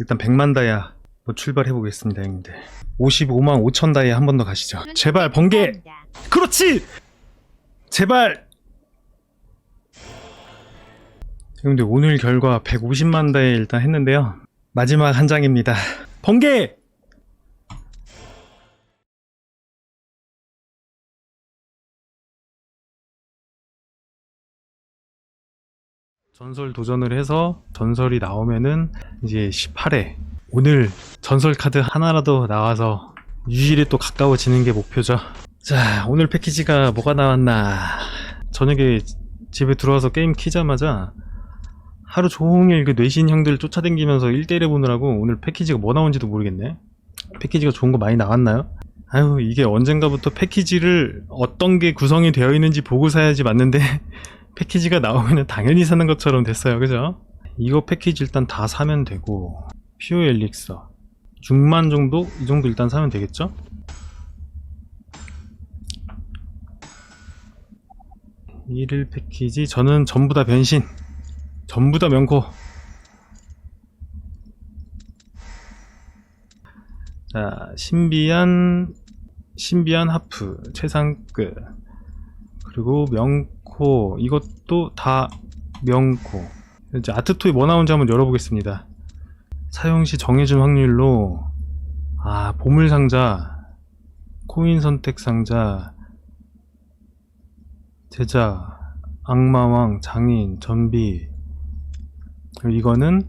일단 100만 다이아 뭐 출발해 보겠습니다 형님들. 55만 5천 다이아 한 번 더 가시죠. 제발 번개! 그렇지! 제발! 형님들 오늘 결과 150만 다이아 일단 했는데요. 마지막 한 장입니다. 번개 전설 도전을 해서 전설이 나오면은 이제 18회 오늘 전설 카드 하나라도 나와서 유일에 또 가까워지는 게 목표죠. 자 오늘 패키지가 뭐가 나왔나 저녁에 집에 들어와서 게임 키자마자 하루 종일 그 뇌신 형들 쫓아다니면서 1대1 보느라고 오늘 패키지가 뭐 나온지도 모르겠네. 패키지가 좋은 거 많이 나왔나요? 아유 이게 언젠가부터 패키지를 어떤 게 구성이 되어 있는지 보고 사야지 맞는데 패키지가 나오면 당연히 사는 것처럼 됐어요. 그죠? 이거 패키지 일단 다 사면 되고 퓨어 엘릭서 6만 정도? 이 정도 일단 사면 되겠죠? 일일 패키지. 저는 전부 다 변신. 전부 다 명코. 자 신비한 신비한 하프. 최상급 그리고 명 코 이것도 다 명코 이제 아트토이 뭐 나온지 한번 열어보겠습니다. 사용시 정해준 확률로 아 보물상자 코인 선택 상자 제자 악마왕 장인 전비. 이거는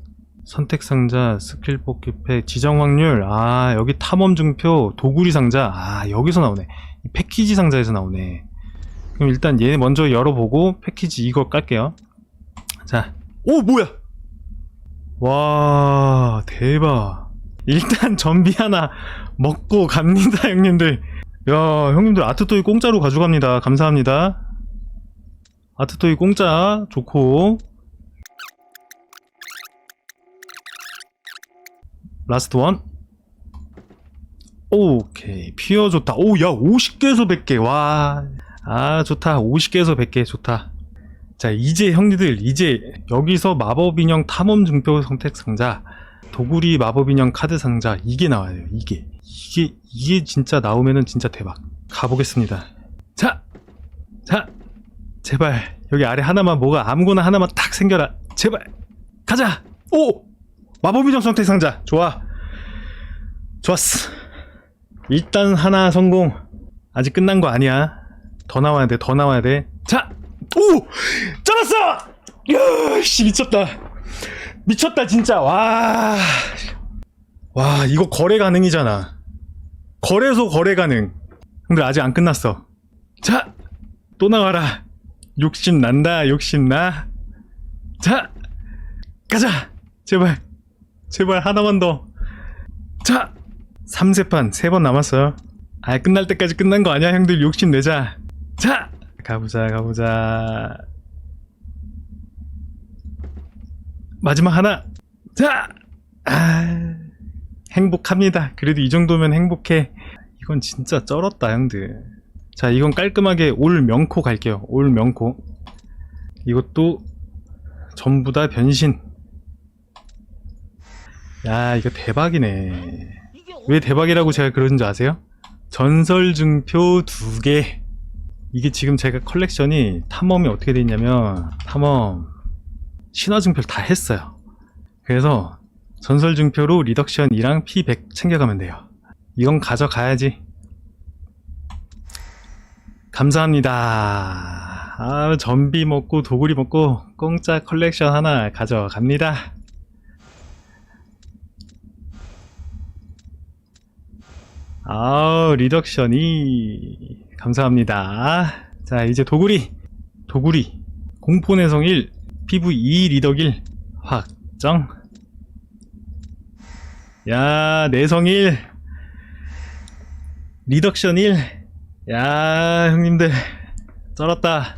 선택 상자 스킬 뽑기 팩 지정 확률. 아 여기 탐험 증표 도구리 상자. 아 여기서 나오네. 이 패키지 상자에서 나오네 그럼 일단 얘 먼저 열어보고 패키지 이거 깔게요. 자, 오 뭐야? 와 대박. 일단 전비 하나 먹고 갑니다 형님들. 야 형님들 아트토이 공짜로 가져갑니다. 감사합니다. 아트토이 공짜 좋고. 라스트 원. 오케이 피어 좋다. 오 야 50개에서 100개 와. 아 좋다. 50개에서 100개 좋다. 자 이제 형님들 이제 여기서 마법인형 탐험 증표 선택 상자 도구리 마법인형 카드 상자 이게 나와야 돼요. 이게. 이게 이게 진짜 나오면은 진짜 대박. 가보겠습니다. 자 자, 제발. 여기 아래 하나만 뭐가 아무거나 하나만 딱 생겨라. 제발. 가자. 오! 마법인형 선택 상자. 좋아. 좋았어. 일단 하나 성공. 아직 끝난 거 아니야 더 나와야 돼, 더 나와야 돼. 자! 오! 잡았어! 이야, 씨, 미쳤다. 미쳤다, 진짜. 와. 와, 이거 거래 가능이잖아. 거래소 거래 가능. 근데 아직 안 끝났어. 자! 또 나와라. 욕심 난다, 욕심 나. 자! 가자! 제발. 제발 하나만 더. 자! 3세판 3번 남았어요. 아, 끝날 때까지 끝난 거 아니야, 형들 욕심 내자. 자! 가보자, 가보자. 마지막 하나! 자! 아, 행복합니다. 그래도 이 정도면 행복해. 이건 진짜 쩔었다, 형들. 자, 이건 깔끔하게 올 명코 갈게요. 올 명코. 이것도 전부 다 변신. 야, 이거 대박이네. 왜 대박이라고 제가 그러는 줄 아세요? 전설 증표 두 개. 이게 지금 제가 컬렉션이 탐험이 어떻게 돼 있냐면 탐험 신화 증표를 다 했어요. 그래서 전설 증표로 리덕션 2랑 P100 챙겨가면 돼요. 이건 가져가야지. 감사합니다. 아, 전비 먹고 도구리 먹고 공짜 컬렉션 하나 가져갑니다. 아우, 리덕션이 감사합니다. 자, 이제 도구리. 도구리. 공포내성 1, 피부 2 리덕 1 확정. 야, 내성 1. 리덕션 1. 야, 형님들. 쩔었다.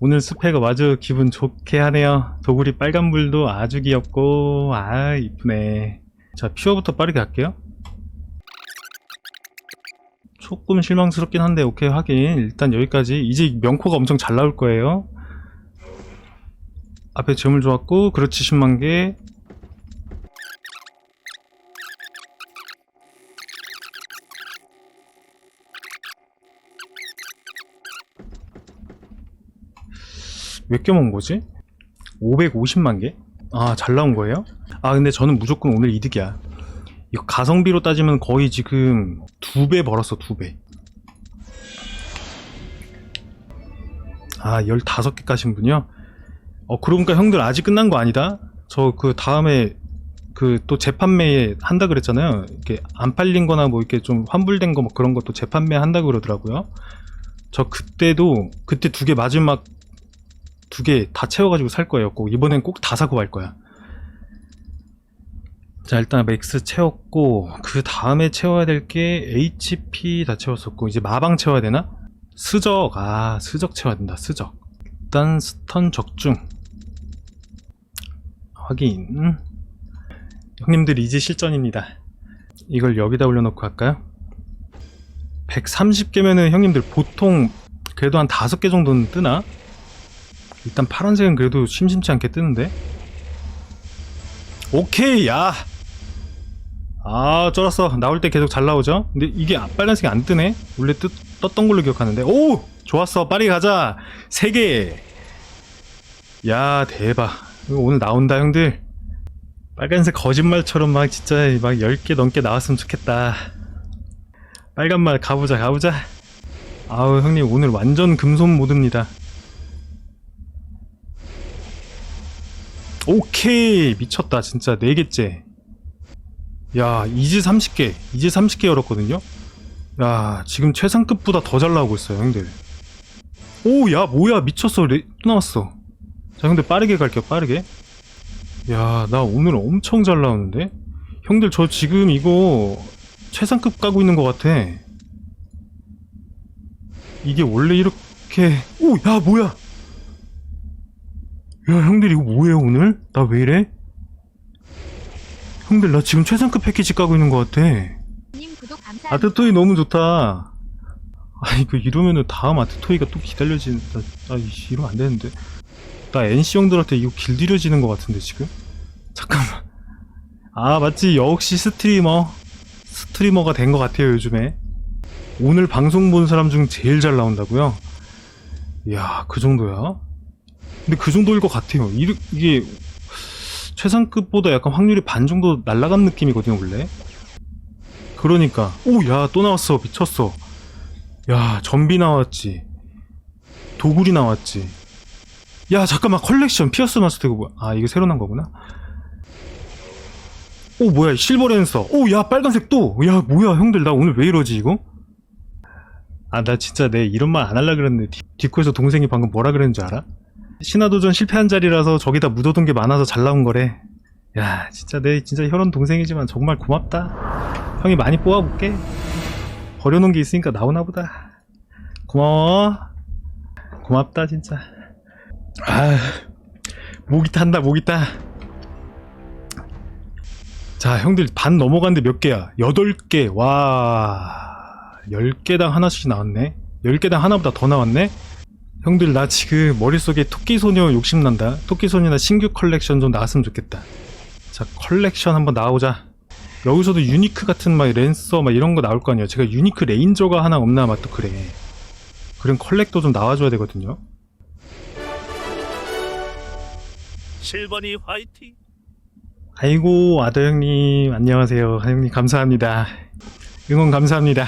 오늘 스펙가 아주 기분 좋게 하네요. 도구리 빨간불도 아주 귀엽고, 아, 이쁘네. 자, 퓨어부터 빠르게 할게요. 조금 실망스럽긴 한데 오케이 하긴 일단 여기까지 이제 명코가 엄청 잘 나올 거예요 앞에 재물 좋았고 그렇지 10만개 왜 껴먹은 거지? 550만 개? 아, 잘 나온 거예요? 아, 근데 저는 무조건 오늘 이득이야. 이거 가성비로 따지면 거의 지금 두 배 벌었어, 두 배. 아, 15개 까신 분이요? 어, 그러니까 형들 아직 끝난 거 아니다? 저 그 다음에 그 또 재판매 한다 그랬잖아요. 이렇게 안 팔린 거나 뭐 이렇게 좀 환불된 거 뭐 그런 것도 재판매 한다 그러더라고요. 저 그때도 그때 두 개 마지막 두 개 다 채워가지고 살 거예요. 꼭 이번엔 꼭 다 사고 갈 거야. 자 일단 맥스 채웠고 그 다음에 채워야 될 게 HP 다 채웠었고 이제 마방 채워야 되나? 스적. 아 스적 채워야 된다 스적. 일단 스턴 적중. 확인. 형님들 이제 실전입니다. 이걸 여기다 올려놓고 할까요? 130개면은 형님들 보통 그래도 한 5개 정도는 뜨나? 일단 파란색은 그래도 심심치 않게 뜨는데. 오케이 야 아, 쩔었어. 나올 때 계속 잘 나오죠? 근데 이게 아- 빨간색이 안 뜨네? 원래 뜨, 떴던 걸로 기억하는데. 오! 좋았어. 빨리 가자. 세 개. 야, 대박. 오늘 나온다, 형들. 빨간색 거짓말처럼 막 진짜 막 10개 넘게 나왔으면 좋겠다. 빨간말 가보자, 가보자. 아우, 형님, 오늘 완전 금손 모드입니다. 오케이! 미쳤다, 진짜. 4개째. 야, 이제 30개, 이제 30개 열었거든요? 야, 지금 최상급보다 더 잘 나오고 있어요, 형들. 오, 야, 뭐야, 미쳤어. 레... 또 나왔어. 자, 형들 빠르게 갈게요, 빠르게. 야, 나 오늘 엄청 잘 나오는데? 형들, 저 지금 이거 최상급 까고 있는 것 같아. 이게 원래 이렇게, 오, 야, 뭐야! 야, 형들, 이거 뭐예요, 오늘? 나 왜 이래? 형들 나 지금 최상급 패키지 까고 있는 것 같아. 아트토이 너무 좋다. 아 이거 이러면은 다음 아트토이가 또 기다려진 나, 아 이러면 안 되는데. 나 NC 형들한테 이거 길들여지는 것 같은데 지금? 잠깐만. 아 맞지. 역시 스트리머. 스트리머가 된 것 같아요 요즘에. 오늘 방송 본 사람 중 제일 잘 나온다고요? 이야 그 정도야? 근데 그 정도일 것 같아요. 이, 이게 최상급보다 약간 확률이 반 정도 날라간 느낌이거든요, 원래. 그러니까, 오, 야, 또 나왔어. 미쳤어. 야, 전비 나왔지. 도굴이 나왔지. 야, 잠깐만, 컬렉션, 피어스 마스터 이거 뭐야? 아, 이거 새로 난 거구나. 오, 뭐야, 실버 랜서. 오, 야, 빨간색 또. 야, 뭐야, 형들, 나 오늘 왜 이러지, 이거? 아, 나 진짜 내 이런 말안 하려 그랬는데, 뒷- 뒷코에서 동생이 방금 뭐라 그랬는지 알아? 신화도전 실패한 자리라서 저기다 묻어둔 게 많아서 잘 나온 거래. 야, 진짜 내 진짜 혈연 동생이지만 정말 고맙다. 형이 많이 뽑아볼게. 버려놓은 게 있으니까 나오나 보다. 고마워. 고맙다, 진짜. 아, 목이 탄다, 목이 타. 자, 형들 반 넘어갔는데 몇 개야? 8개. 와. 10개당 하나씩 나왔네. 10개당 하나보다 더 나왔네? 형들 나 지금 머릿속에 토끼소녀 욕심난다. 토끼소녀나 신규 컬렉션 좀 나왔으면 좋겠다. 자 컬렉션 한번 나오자. 여기서도 유니크 같은 막 랜서 막 이런 거 나올 거 아니에요. 제가 유니크 레인저가 하나 없나 막 또 그래. 그런 컬렉도 좀 나와줘야 되거든요. 실버니 화이팅! 아이고 아더 형님 안녕하세요. 형님 감사합니다. 응원 감사합니다.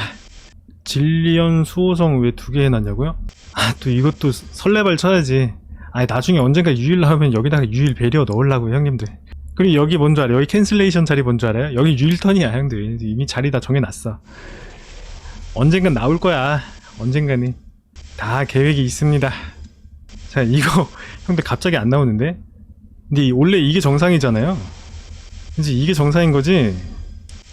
진리언 수호성 왜 두 개 해놨냐고요? 아 또 이것도 설레발 쳐야지. 아니 나중에 언젠가 유일 나오면 여기다가 유일 배려 넣으려고 형님들. 그리고 여기 뭔지 알아요? 여기 캔슬레이션 자리 뭔지 알아요? 여기 유일턴이야 형들. 이미 자리 다 정해놨어. 언젠간 나올 거야. 언젠가는. 다 계획이 있습니다. 자 이거 형들 갑자기 안 나오는데? 근데 이- 원래 이게 정상이잖아요. 이제 이게 정상인 거지?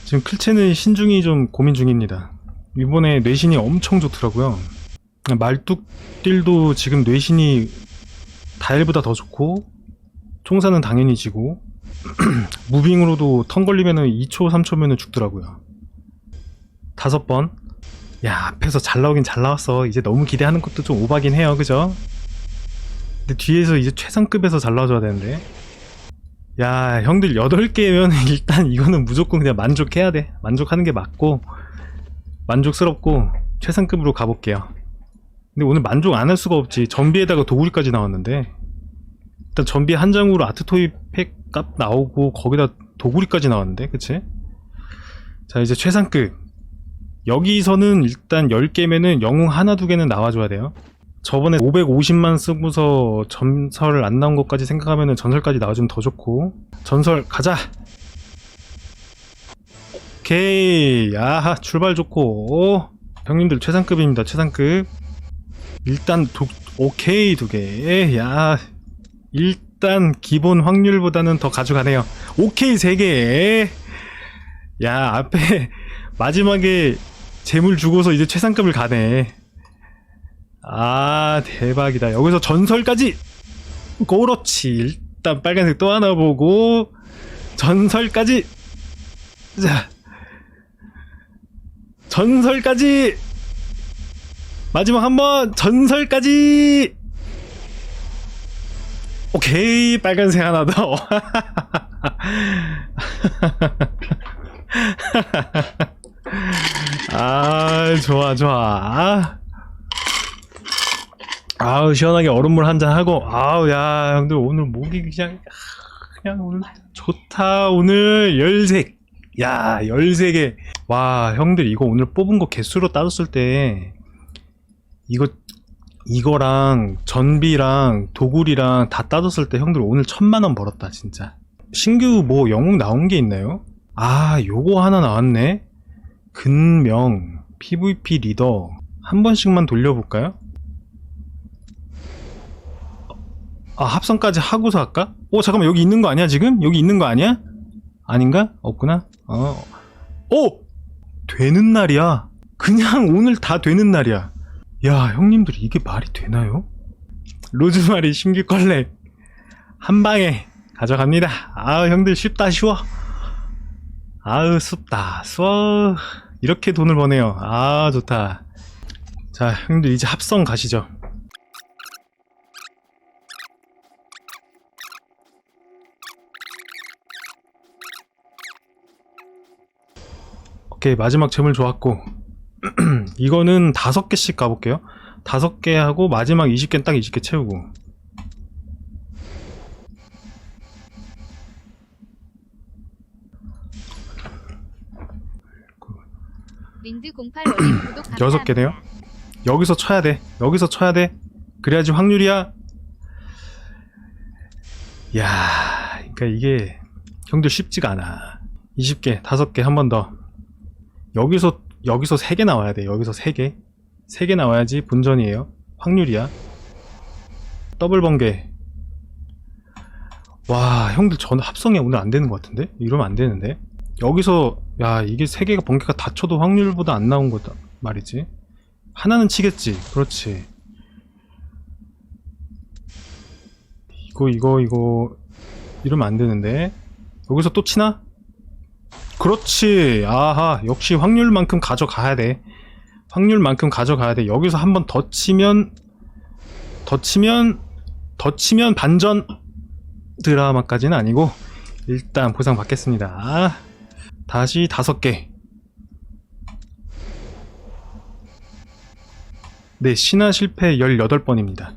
지금 클체는 신중히 좀 고민 중입니다. 이번에 뇌신이 엄청 좋더라고요 말뚝딜도 지금 뇌신이 다일보다 더 좋고 총사는 당연히 지고 무빙으로도 턴 걸리면은 2초 3초면은 죽더라고요. 다섯 번 야 앞에서 잘 나오긴 잘 나왔어. 이제 너무 기대하는 것도 좀 오바긴 해요. 그죠? 근데 뒤에서 이제 최상급에서 잘 나와줘야 되는데. 야 형들 8개면 일단 이거는 무조건 그냥 만족해야 돼. 만족하는 게 맞고 만족스럽고 최상급으로 가볼게요 근데 오늘 만족 안 할 수가 없지. 전비에다가 도구리까지 나왔는데. 일단 전비 한 장으로 아트토이 팩 값 나오고 거기다 도구리까지 나왔는데. 그치? 자, 이제 최상급. 여기서는 일단 10개면은 영웅 하나 두 개는 나와줘야 돼요. 저번에 550만 쓰고서 전설 안 나온 것까지 생각하면은 전설까지 나와주면 더 좋고. 전설 가자! 오케이. 야하, 출발 좋고. 형님들 최상급입니다. 최상급. 일단 도, 오케이 두 개. 야. 일단 기본 확률보다는 더 가져가네요. 오케이 세 개. 야, 앞에 마지막에 재물 주고서 이제 최상급을 가네. 아, 대박이다. 여기서 전설까지 그렇지. 일단 빨간색 또 하나 보고 전설까지 자. 전설까지 마지막 한 번 전설까지. 오케이 빨간색 하나 더. 아 좋아 좋아. 아우 시원하게 얼음물 한 잔 하고. 아우 야 형들 오늘 목이 그냥 그냥 오늘 좋다. 오늘 열색. 야 13개 와 형들 이거 오늘 뽑은 거 개수로 따졌을 때 이거 이거랑 전비랑 도굴이랑 다 따졌을 때 형들 오늘 천만 원 벌었다 진짜 신규 뭐 영웅 나온 게 있나요? 아 요거 하나 나왔네 근명 PVP 리더 한 번씩만 돌려볼까요? 아 합성까지 하고서 할까? 오 잠깐만 여기 있는 거 아니야 지금? 여기 있는 거 아니야? 아닌가? 없구나 어. 오! 되는 날이야. 그냥 오늘 다 되는 날이야. 야, 형님들 이게 말이 되나요? 로즈마리 신규 컬렉 한 방에 가져갑니다. 아, 형들 쉽다 쉬워. 아우 습다 수어 이렇게 돈을 버네요. 아 좋다. 자, 형들 이제 합성 가시죠. 오케이 마지막 재물 좋았고 이거는 다섯 개씩 가볼게요. 다섯 개 하고 마지막 20개 딱 20개 채우고. 린드 08 원님 구독 감사합니다. 여섯 개네요. 여기서 쳐야 돼. 여기서 쳐야 돼. 그래야지 확률이야. 야 그러니까 이게 형들 쉽지가 않아. 20개 다섯 개한 번 더. 여기서 여기서 3개 나와야 돼. 여기서 3개. 3개 나와야지 본전이에요. 확률이야. 더블 번개. 와 형들 전 합성이 오늘 안 되는 것 같은데? 이러면 안 되는데? 여기서 야 이게 3개가 번개가 다 쳐도 확률보다 안 나온 거다 말이지. 하나는 치겠지. 그렇지. 이거 이거 이거. 이러면 안 되는데. 여기서 또 치나? 그렇지. 아하. 역시 확률만큼 가져가야 돼. 확률만큼 가져가야 돼. 여기서 한 번 더 치면 더 치면 더 치면 반전 드라마까지는 아니고 일단 보상 받겠습니다. 다시 다섯 개. 네, 신화 실패 18번입니다.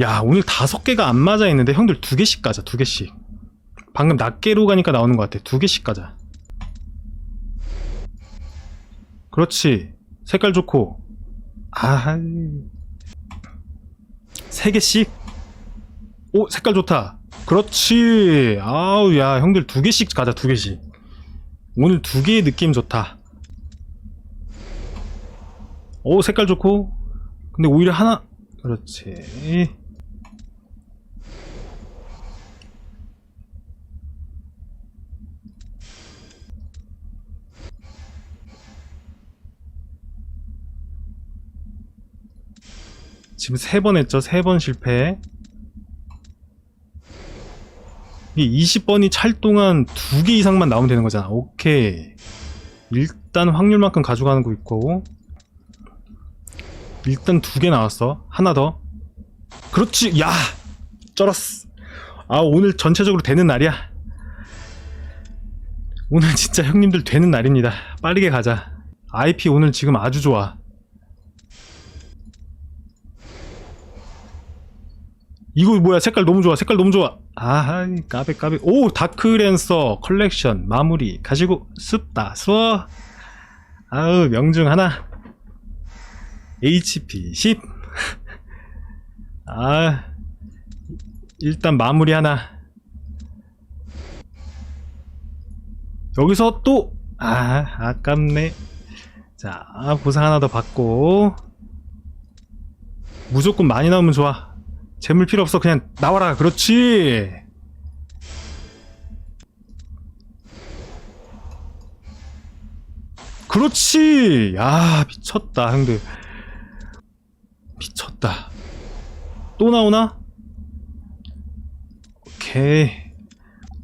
야, 오늘 다섯 개가 안 맞아 있는데 형들 두 개씩 가자. 두 개씩. 방금 낱개로 가니까 나오는 것 같아. 두 개씩 가자. 그렇지. 색깔 좋고. 아, 세 개씩. 오, 색깔 좋다. 그렇지. 아우, 야, 형들 두 개씩 가자. 두 개씩. 오늘 두 개의 느낌 좋다. 오, 색깔 좋고. 근데 오히려 하나. 그렇지. 지금 세 번 했죠. 세 번 실패. 이게 20번이 찰 동안 두 개 이상만 나오면 되는 거잖아. 오케이. 일단 확률만큼 가져가는 거 있고. 일단 두 개 나왔어. 하나 더. 그렇지. 야! 쩔었어. 아, 오늘 전체적으로 되는 날이야. 오늘 진짜 형님들 되는 날입니다. 빠르게 가자. IP 오늘 지금 아주 좋아. 이거 뭐야? 색깔 너무 좋아. 색깔 너무 좋아. 아하 까베 까베. 오 다크랜서 컬렉션 마무리. 가지고 습다. 수어. 아우 명중 하나. HP 10 아, 일단 마무리 하나. 여기서 또, 아, 아깝네. 자, 보상 하나 더 받고. 무조건 많이 나오면 좋아. 재물 필요 없어. 그냥 나와라. 그렇지. 그렇지. 야, 미쳤다, 형들. 미쳤다. 또 나오나? 오케이.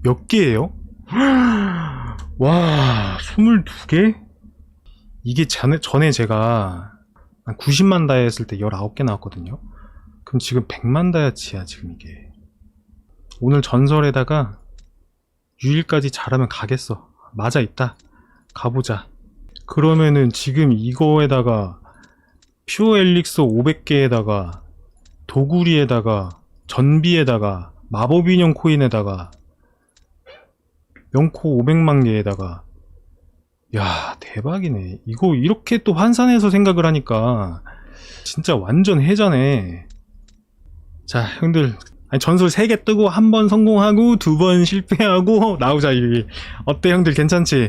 몇 개예요? 와, 22개? 이게 전에, 전에 제가 한 90만 다이아 했을 때 19개 나왔거든요. 그럼 지금 100만 다이아치야, 지금 이게. 오늘 전설에다가 유일까지 잘하면 가겠어. 맞아 있다. 가보자. 그러면은 지금 이거에다가 퓨어 엘릭서 500개에다가 도구리에다가 전비에다가 마법 인형 코인에다가 명코 500만 개에다가 야 대박이네 이거 이렇게 또 환산해서 생각을 하니까 진짜 완전 해자네 자 형들 아니, 전설 3개 뜨고 한 번 성공하고 두 번 실패하고 나오자 이게 어때 형들 괜찮지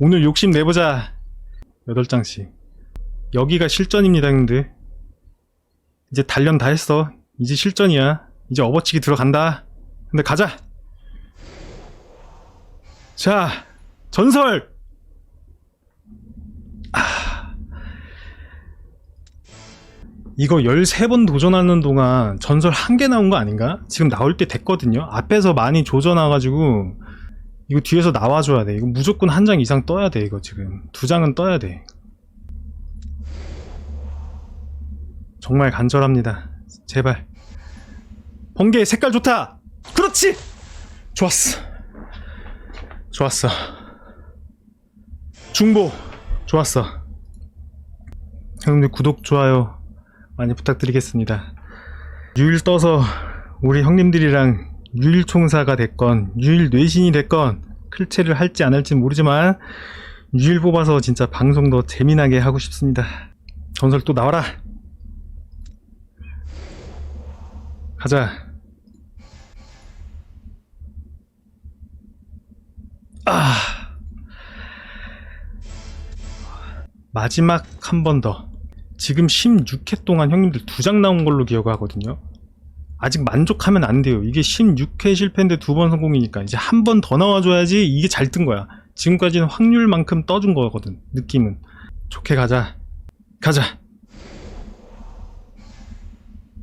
오늘 욕심 내보자 8장씩 여기가 실전입니다 형들 이제 단련 다 했어. 이제 실전이야. 이제 업어치기 들어간다. 근데 가자. 자, 전설. 아. 이거 13번 도전하는 동안 전설 한 개 나온 거 아닌가? 지금 나올 때 됐거든요. 앞에서 많이 조져놔가지고 이거 뒤에서 나와줘야 돼. 이거 무조건 한 장 이상 떠야 돼. 이거 지금 두 장은 떠야 돼. 정말 간절합니다. 제발. 번개 색깔 좋다. 그렇지. 좋았어. 좋았어. 중보 좋았어. 형님들 구독 좋아요 많이 부탁드리겠습니다. 유일 떠서 우리 형님들이랑 유일 총사가 됐건 유일 뇌신이 됐건 클체를 할지 안 할지 모르지만 유일 뽑아서 진짜 방송 더 재미나게 하고 싶습니다. 전설 또 나와라. 가자. 아. 마지막 한 번 더. 지금 16회 동안 형님들 두 장 나온 걸로 기억하거든요. 아직 만족하면 안 돼요. 이게 16회 실패인데 두 번 성공이니까 이제 한 번 더 나와줘야지 이게 잘 뜬 거야. 지금까지는 확률만큼 떠준 거거든. 느낌은. 좋게 가자. 가자.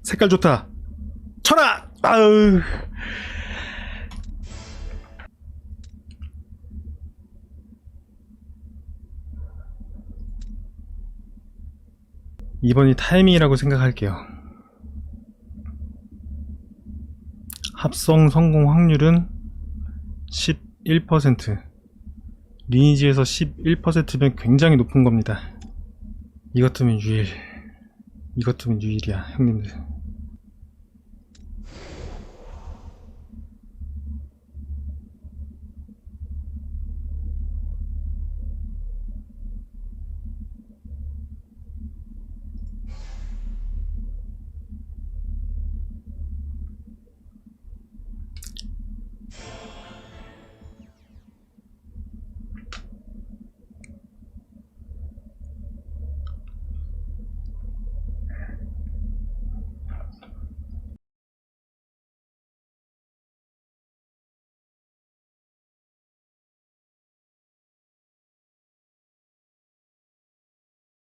색깔 좋다. 천하. 아으. 이번이 타이밍이라고 생각할게요. 합성 성공 확률은 11% 리니지에서 11%면 굉장히 높은 겁니다. 이것 뜨면 유일 이것 뜨면 유일이야 형님들